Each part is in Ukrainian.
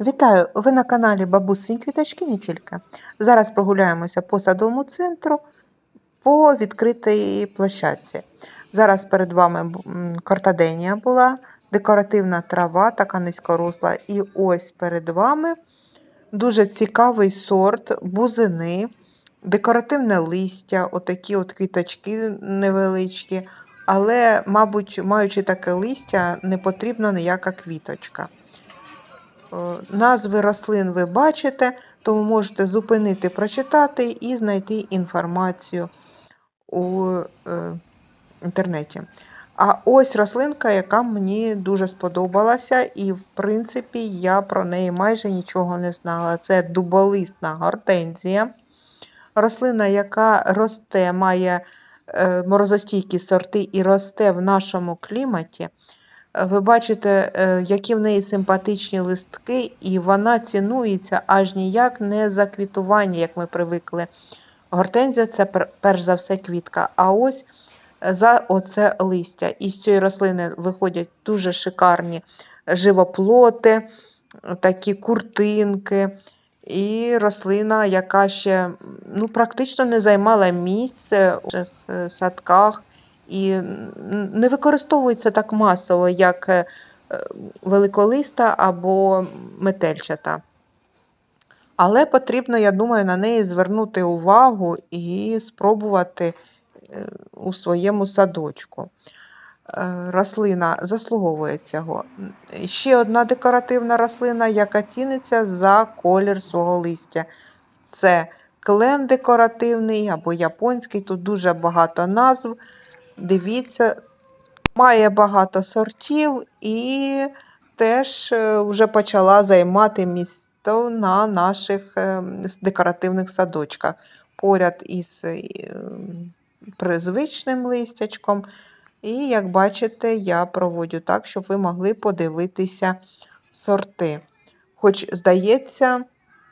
Вітаю! Ви на каналі Бабусин Квіточки не тільки. Зараз прогуляємося по садовому центру по відкритій площадці. Зараз перед вами картаденія була, декоративна трава, така низькоросла. І ось перед вами дуже цікавий сорт бузини, декоративне листя, отакі от квіточки невеличкі. Але, мабуть, маючи таке листя, не потрібна ніяка квіточка. Е, Назви рослин ви бачите, тому можете зупинити, прочитати і знайти інформацію у е, інтернеті. А ось рослинка, яка мені дуже сподобалася, і, в принципі, я про неї майже нічого не знала. Це дуболисна гортензія. Рослина, яка росте, має е, морозостійкі сорти і росте в нашому кліматі. Ви бачите, е, які в неї симпатичні листки, і вона цінується аж ніяк не за квітування, як ми привикли. Гортензія це перш за все квітка. А ось е, за оце листя. І з цієї рослини виходять дуже шикарні живоплоти, такі куртинки. І рослина, яка ще ну, практично не займала місце у е, садках і не використовується так масово, як е, великолиста або метельчата. Але потрібно, я думаю, на неї звернути увагу і спробувати е, у своєму садочку. Е, Рослина заслуговує цього. Ще одна декоративна рослина, яка ціниться за колір свого листя. Це клен декоративний або японський, тут дуже багато назв. Дивіться, має багато сортів і теж е, вже почала займати місто на наших е, декоративних садочках. Поряд із е, призвичним листячком. І, як бачите, я проводжу так, щоб ви могли подивитися сорти. Хоч, здається,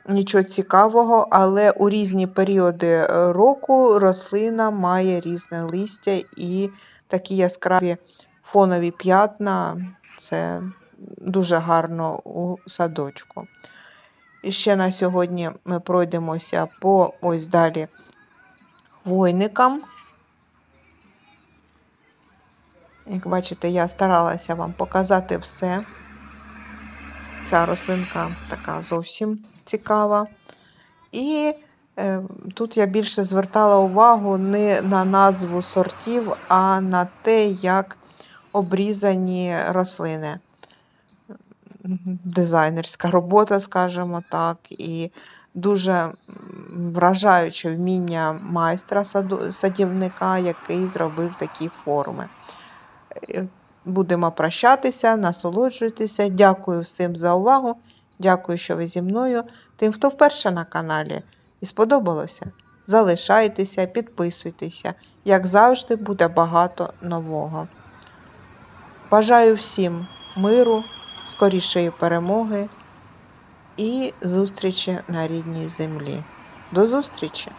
нічого цікавого, але у різні періоди е, року рослина має різне листя і такі яскраві фонові п'ятна. Це дуже гарно у садочку. І ще на сьогодні ми пройдемося по ось далі хвойникам. Як бачите, я старалася вам показати все. Ця рослинка така зовсім цікава. І е, тут я більше звертала увагу не на назву сортів, а на те, як обрізані рослини. Дизайнерська робота, скажімо так, і дуже вражаюче вміння майстра садівника, який зробив такі форми. Е, Будемо прощатися, насолоджуйтеся. Дякую всім за увагу. Дякую, що ви зі мною. Тим, хто вперше на каналі і сподобалося, залишайтеся, підписуйтеся. Як завжди, буде багато нового. Бажаю всім миру, скорішої перемоги і зустрічі на рідній землі. До зустрічі!